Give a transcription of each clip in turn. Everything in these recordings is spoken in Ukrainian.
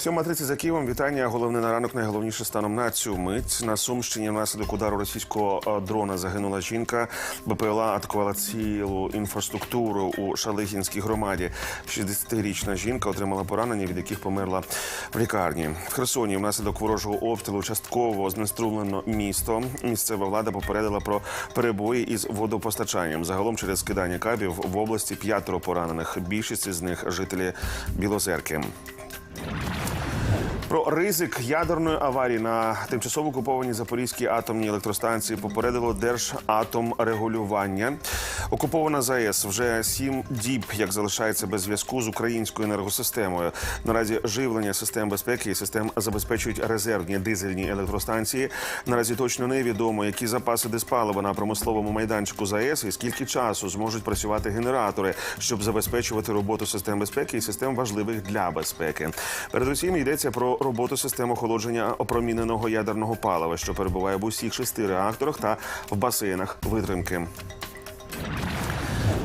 7.30 за Києвом. Вітання. Головне на ранок. Найголовніше станом на цю мить. На Сумщині внаслідок удару російського е, дрона загинула жінка. БПЛА атакувала цілу інфраструктуру у Шалихінській громаді. 60-річна жінка отримала поранення, від яких померла в лікарні. В Херсоні внаслідок ворожого обстрілу частково знеструмлено місто. Місцева влада попередила про перебої із водопостачанням. Загалом через скидання кабів в області п'ятеро поранених. Більшість з них жителі Білозерки. Про ризик ядерної аварії на тимчасово окупованій Запорізькій атомній електростанції попередило Держатомрегулювання. Окупована ЗАЕС вже сім діб, як залишається без зв'язку з українською енергосистемою. Наразі живлення систем безпеки і систем забезпечують резервні дизельні електростанції. Наразі точно невідомо, які запаси диспалива на промисловому майданчику ЗАЕС і скільки часу зможуть працювати генератори, щоб забезпечувати роботу систем безпеки і систем важливих для безпеки. Передусім йдеться про роботу систем охолодження опроміненого ядерного палива, що перебуває в усіх шести реакторах та в басейнах витримки.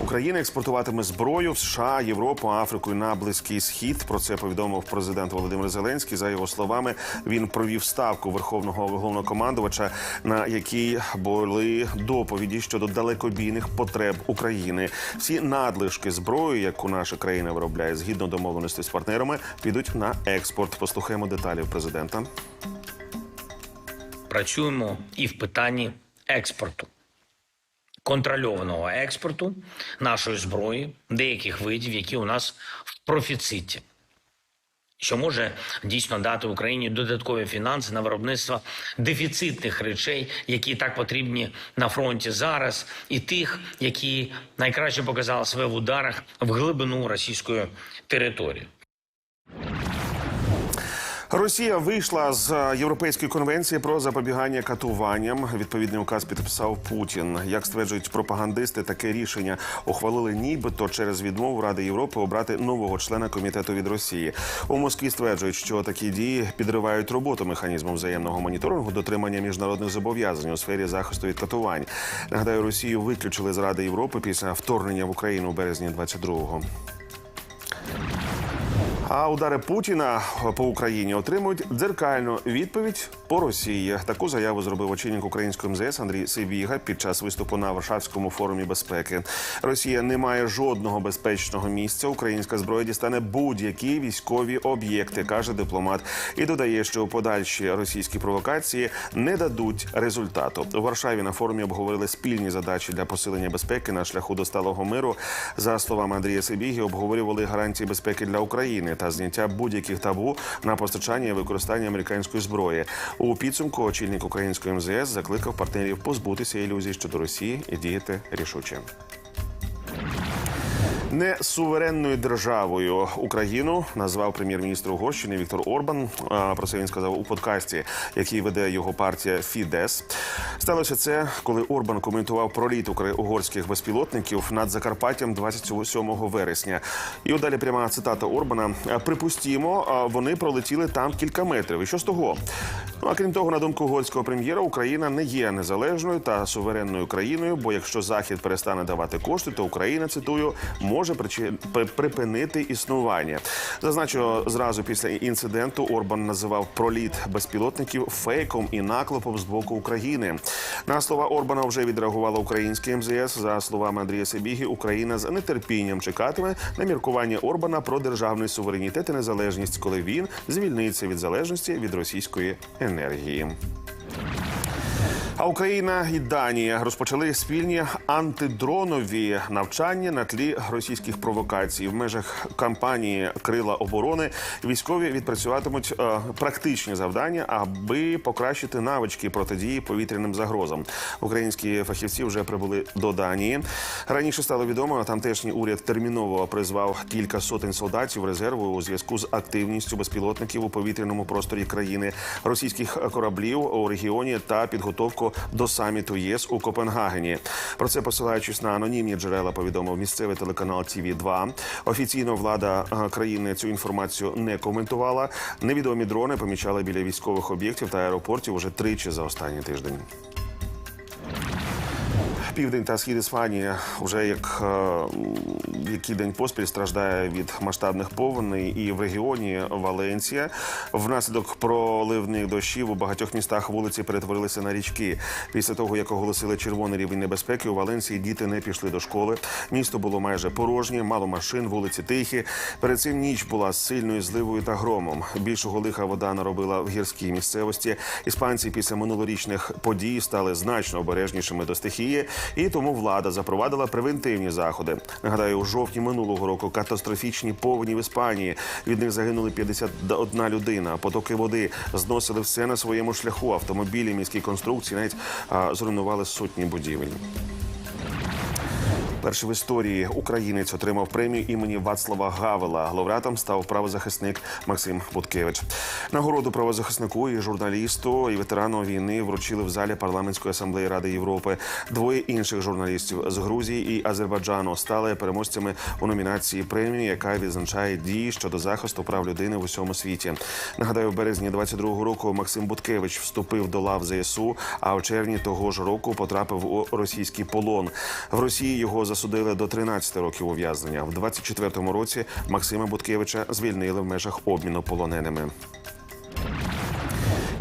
Україна експортуватиме зброю в США, Європу, Африку і на Близький Схід. Про це повідомив президент Володимир Зеленський. За його словами, він провів ставку верховного головнокомандувача, на якій були доповіді щодо далекобійних потреб України. Всі надлишки зброї, яку наша країна виробляє згідно домовленості з партнерами, підуть на експорт. Послухаємо деталі президента. працюємо і в питанні експорту, контрольованого експорту нашої зброї, деяких видів, які у нас в профіциті, що може дійсно дати Україні додаткові фінанси на виробництво дефіцитних речей, які так потрібні на фронті зараз, і тих, які найкраще показали себе в ударах в глибину російської території. Росія вийшла з Європейської конвенції про запобігання катуванням. Відповідний указ підписав Путін. Як стверджують пропагандисти, таке рішення ухвалили нібито через відмову Ради Європи обрати нового члена комітету від Росії. У Москві стверджують, що такі дії підривають роботу механізму взаємного моніторингу дотримання міжнародних зобов'язань у сфері захисту від катувань. Нагадаю, Росію виключили з Ради Європи після вторгнення в Україну у березні 22-го. А удари Путіна по Україні отримують дзеркальну відповідь по Росії. Таку заяву зробив очільник української МЗС Андрій Сибіга під час виступу на Варшавському форумі безпеки. Росія не має жодного безпечного місця. Українська зброя дістане будь-які військові об'єкти, каже дипломат, і додає, що подальші російські провокації не дадуть результату. У Варшаві на форумі обговорили спільні задачі для посилення безпеки на шляху до сталого миру. За словами Андрія Сибіги, обговорювали гарантії безпеки для України та зняття будь-яких табу на постачання і використання американської зброї. У підсумку очільник української МЗС закликав партнерів позбутися ілюзій щодо Росії і діяти рішуче. Не суверенною державою Україну назвав прем'єр-міністр Угорщини Віктор Орбан. Про це він сказав у подкасті, який веде його партія Фідес. Сталося це, коли Орбан коментував проліт угорських безпілотників над Закарпаттям 27 вересня. І далі пряма цитата Орбана: Припустімо, вони пролетіли там кілька метрів. І що з того? Ну а крім того, на думку угорського прем'єра, Україна не є незалежною та суверенною країною. Бо якщо Захід перестане давати кошти, то Україна цитую може при- припинити існування. Зазначу зразу після інциденту Орбан називав проліт безпілотників фейком і наклепом з боку України. На слова Орбана вже відреагувала українське МЗС. За словами Андрія Сибіги, Україна з нетерпінням чекатиме на міркування Орбана про державний суверенітет і незалежність, коли він звільниться від залежності від російської енергії. А Україна і Данія розпочали спільні антидронові навчання на тлі російських провокацій. В межах кампанії Крила оборони військові відпрацюватимуть е, практичні завдання, аби покращити навички протидії повітряним загрозам. Українські фахівці вже прибули до Данії. Раніше стало відомо, тамтешній уряд терміново призвав кілька сотень солдатів резерву у зв'язку з активністю безпілотників у повітряному просторі країни, російських кораблів у регіоні та підготовку до саміту ЄС у Копенгагені. Про це посилаючись на анонімні джерела, повідомив місцевий телеканал ТВ 2 Офіційно влада е, країни цю інформацію не коментувала. Невідомі дрони помічали біля військових об'єктів та аеропортів уже тричі за останній тиждень. Південь та схід Іспанії вже як е, який день поспіль страждає від масштабних повеней, і в регіоні Валенція внаслідок проливних дощів у багатьох містах вулиці перетворилися на річки. Після того як оголосили червоний рівень небезпеки, у Валенції діти не пішли до школи. Місто було майже порожнє, мало машин, вулиці тихі. Перед цим ніч була з сильною зливою та громом. Більшого лиха вода наробила в гірській місцевості. Іспанці після минулорічних подій стали значно обережнішими до стихії, і тому влада запровадила превентивні заходи. Нагадаю, у жовтні минулого року катастрофічні повені в Іспанії. Від них загинули 51 людина. Потоки води зносили все на своєму шляху. Автомобілі, міські конструкції навіть а, зруйнували сотні будівель. Перший в історії українець отримав премію імені Вацлава Гавела. Лауреатом став правозахисник Максим Буткевич. Нагороду правозахиснику і журналісту і ветерану війни вручили в залі парламентської асамблеї Ради Європи. Двоє інших журналістів з Грузії і Азербайджану стали переможцями у номінації премії, яка відзначає дії щодо захисту прав людини в усьому світі. Нагадаю, в березні 22-го року Максим Буткевич вступив до лав ЗСУ, а в червні того ж року потрапив у російський полон. В Росії його засудили до 13 років ув'язнення. В 24-му році Максима Буткевича звільнили в межах обміну полоненими.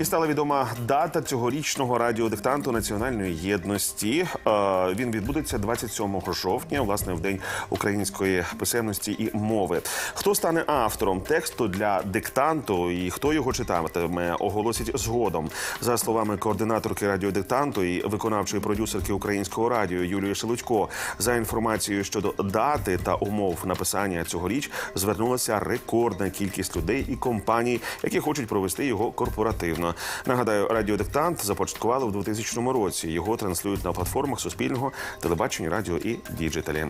І стала відома дата цьогорічного радіодиктанту національної єдності. Е, Він відбудеться 27 жовтня, власне, в день української писемності і мови. Хто стане автором тексту для диктанту і хто його читатиме, оголосять згодом. За словами координаторки радіодиктанту і виконавчої продюсерки українського радіо Юлії Шелудько, за інформацією щодо дати та умов написання цьогоріч звернулася рекордна кількість людей і компаній, які хочуть провести його корпоративно. Нагадаю, радіодиктант започаткували в 2000 році. Його транслюють на платформах Суспільного, телебачення, радіо і діджиталі.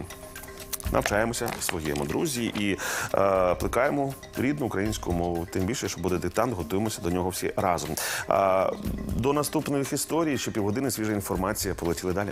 Навчаємося своєму друзі і е, плекаємо рідну українську мову. Тим більше, що буде диктант, готуємося до нього всі разом. Е, до наступних історій ще півгодини свіжа інформація. Полетіли далі.